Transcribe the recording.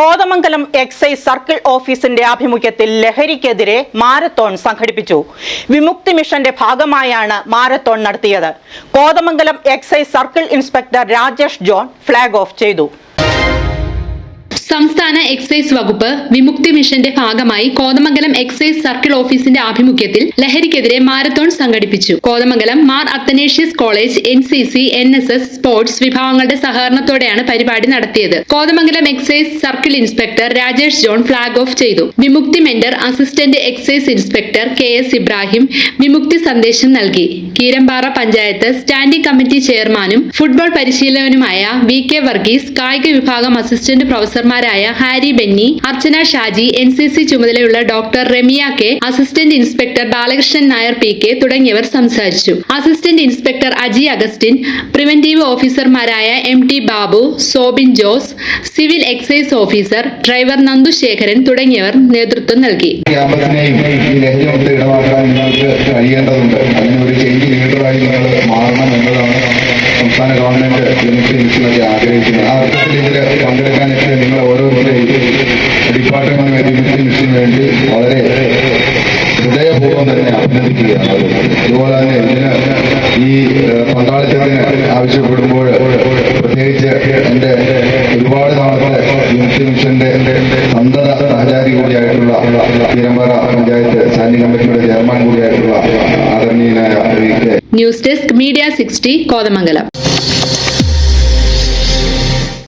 Kothamangalam excise circle ഓഫീസിന്റെ ആഭിമുഖ്യത്തിൽ ലഹരിക്കെതിരെ മാരത്തോൺ സംഘടിപ്പിച്ചു. വിമുക്തി മിഷന്റെ ഭാഗമായാണ് മാരത്തോൺ നടത്തിയത്. Kothamangalam excise circle inspector Rajesh John flag off ചെയ്തു. സംസ്ഥാന എക്സൈസ് വകുപ്പ് വിമുക്തി മിഷന്റെ ഭാഗമായി കോതമംഗലം എക്സൈസ് സർക്കിൾ ഓഫീസിന്റെ ആഭിമുഖ്യത്തിൽ ലഹരിക്കെതിരെ മാരത്തോൺ സംഘടിപ്പിച്ചു. Kothamangalam Mar Athanasius college N C C N S S sports വിഭാഗങ്ങളുടെ സഹകരണത്തോടെയാണ് പരിപാടി നടത്തിയത്. Kothamangalam excise circle inspector Rajesh John flag off ചെയ്തു. Vimukthi mentor assistant excise inspector K S Ibrahim Vimukthi സന്ദേശം നൽകി. കീരമ്പാറ പഞ്ചായത്ത് സ്റ്റാൻഡിംഗ് കമ്മിറ്റി ചെയർമാനും football പരിശീലകനുമായ V K Varghese കായിക വിഭാഗം assistant പ്രൊഫസർമാരായ Harry Benny Archana Shaji N C C ചുമതലയുള്ള doctor Remya K assistant inspector Balakrishnan Nair P K തുടങ്ങിയവർ സംസാരിച്ചു. Assistant inspector Aji Augustine preventive ഓഫീസർമാരായ M T Babu Sobin Jose civil excise officer driver Nandu Sekharan തുടങ്ങിയവർ നേതൃത്വം നൽകി. കഴിയേണ്ടതുണ്ട്. Government വിമുക്തി മിഷനൊക്കെ ആഗ്രഹിക്കുന്നത് ആ അർത്ഥത്തിൽ ഇതിൽ പങ്കെടുക്കാനായിട്ട് നിങ്ങൾ ഓരോരുത്തരെയും ഡിപ്പാർട്ട്മെന്റ് വിമുക്തി മിഷന് വേണ്ടി വളരെ ഹൃദയപൂർവം തന്നെ അഭിനന്ദിക്കുകയാണ്. അതുപോലെ തന്നെ ഇതിന് ഈ പങ്കാളിത്തത്തിന് ആവശ്യപ്പെടുമ്പോൾ പ്രത്യേകിച്ച് എന്റെ ഒരുപാട് നാളത്തെ മിഷന്റെ സന്തത സഹചാരി കൂടിയായിട്ടുള്ള തിരമ്പറ പഞ്ചായത്ത് കമ്മിറ്റിയുടെ ചെയർമാൻ കൂടിയായിട്ടുള്ള ആദരണീയനായ news desk media sixty Kothamangalam.